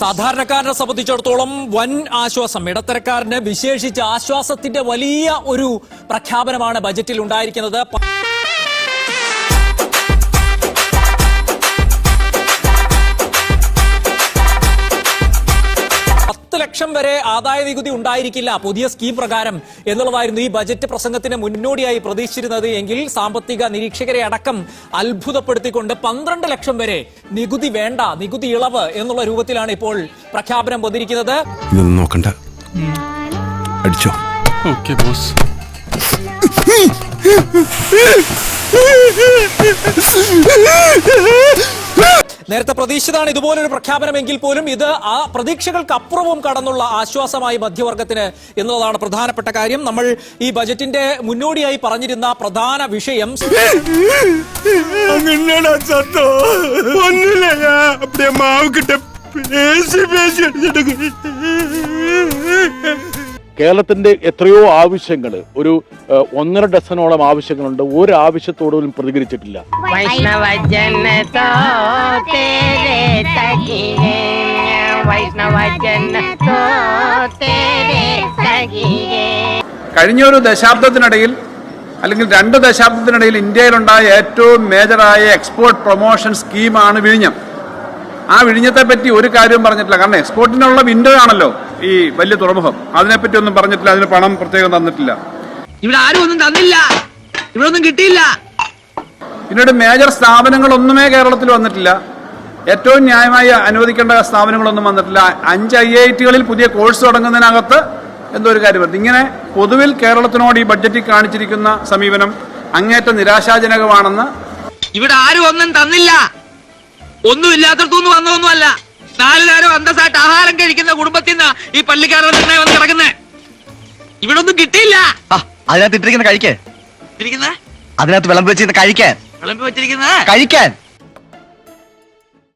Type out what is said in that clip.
സാധാരണക്കാരനെ സംബന്ധിച്ചിടത്തോളം വൻ ആശ്വാസം ഇടത്തരക്കാരന് വിശേഷിച്ച് ആശ്വാസത്തിന്റെ വലിയ ഒരു പ്രഖ്യാപനമാണ് ബജറ്റിൽ ഉണ്ടായിരിക്കുന്നത്. ലക്ഷം വരെ ആദായ നികുതി ഉണ്ടായിരിക്കില്ല. പുതിയ സ്കീം പ്രകാരം എന്നുള്ളതായിരുന്നു ഈ ബജറ്റ് പ്രസംഗത്തിന് മുന്നോടിയായി പ്രതീക്ഷിച്ചിരുന്നത്. എങ്കിൽ സാമ്പത്തിക നിരീക്ഷകരെ അടക്കം അത്ഭുതപ്പെടുത്തിക്കൊണ്ട് പന്ത്രണ്ട് ലക്ഷം വരെ നികുതി വേണ്ട നികുതി ഇളവ് എന്നുള്ള രൂപത്തിലാണ് ഇപ്പോൾ പ്രഖ്യാപനം വന്നിരിക്കുന്നത്. നോക്കണ്ട. അടിച്ചോ. Okay boss. നേരത്തെ പ്രതീക്ഷിതാണ് ഇതുപോലൊരു പ്രഖ്യാപനമെങ്കിൽ പോലും ഇത് ആ പ്രതീക്ഷകൾക്ക് അപ്പുറവും കടന്നുള്ള ആശ്വാസമായി മധ്യവർഗത്തിന് എന്നുള്ളതാണ് പ്രധാനപ്പെട്ട കാര്യം. നമ്മൾ ഈ ബജറ്റിന്റെ മുന്നോടിയായി പറഞ്ഞിരുന്ന പ്രധാന വിഷയം പേശി പേശി കേരളത്തിന്റെ എത്രയോ ആവശ്യങ്ങൾ ഒരു ഒന്നര ഡസനോളം ആവശ്യങ്ങളുണ്ട്. ഒരു പോലും പ്രതികരിച്ചിട്ടില്ല. കഴിഞ്ഞ ഒരു ദശാബ്ദത്തിനിടയിൽ അല്ലെങ്കിൽ രണ്ട് ദശാബ്ദത്തിനിടയിൽ ഇന്ത്യയിലുണ്ടായ ഏറ്റവും മേജറായ എക്സ്പോർട്ട് പ്രൊമോഷൻ സ്കീമാണ് വിഴിഞ്ഞം. ആ വിഴിഞ്ഞത്തെ പറ്റി ഒരു കാര്യവും പറഞ്ഞിട്ടില്ല. കാരണം എക്സ്പോർട്ടിനുള്ള വിൻഡോ ആണല്ലോ. ഈ വലിയ തുറമുഖം. അതിനെപ്പറ്റി ഒന്നും പറഞ്ഞിട്ടില്ല അതിന് പണം പ്രത്യേകം തന്നിട്ടില്ല. ഇവിടെ ആരും ഒന്നും തന്നില്ല. ഇവിടെ ഒന്നും കിട്ടിയില്ല. പിന്നീട് മേജർ സ്ഥാപനങ്ങളൊന്നുമേ കേരളത്തിൽ വന്നിട്ടില്ല. ഏറ്റവും ന്യായമായി അനുവദിക്കേണ്ട സ്ഥാപനങ്ങളൊന്നും വന്നിട്ടില്ല. അഞ്ച് ഐ ഐ ടികളിൽ പുതിയ കോഴ്സ് തുടങ്ങുന്നതിനകത്ത് എന്തോ ഒരു കാര്യം വരുന്നത് ഇങ്ങനെ പൊതുവിൽ കേരളത്തിനോട് ഈ ബഡ്ജറ്റിൽ കാണിച്ചിരിക്കുന്ന സമീപനം അങ്ങേറ്റം നിരാശാജനകമാണെന്ന് ഇവിടെ ആരും ഒന്നും തന്നില്ല. ഒന്നും ഇല്ലാത്തടത്തുനിന്ന് വന്നതൊന്നുമല്ല. നാല് നേരം അന്തസ്സായിട്ട് ആഹാരം കഴിക്കുന്ന ഈ പള്ളിക്കാരുടെ നിർണയം വന്ന് കിടക്കുന്നത് ഇവിടെ ഒന്നും കിട്ടിയില്ല അതിനകത്ത് ഇട്ടിരിക്കുന്ന കഴിക്കേ അതിനകത്ത് വിളമ്പ് വെച്ചിരുന്ന കഴിക്കാൻ. വിളമ്പി വെച്ചിരിക്കുന്ന? കഴിക്കാൻ.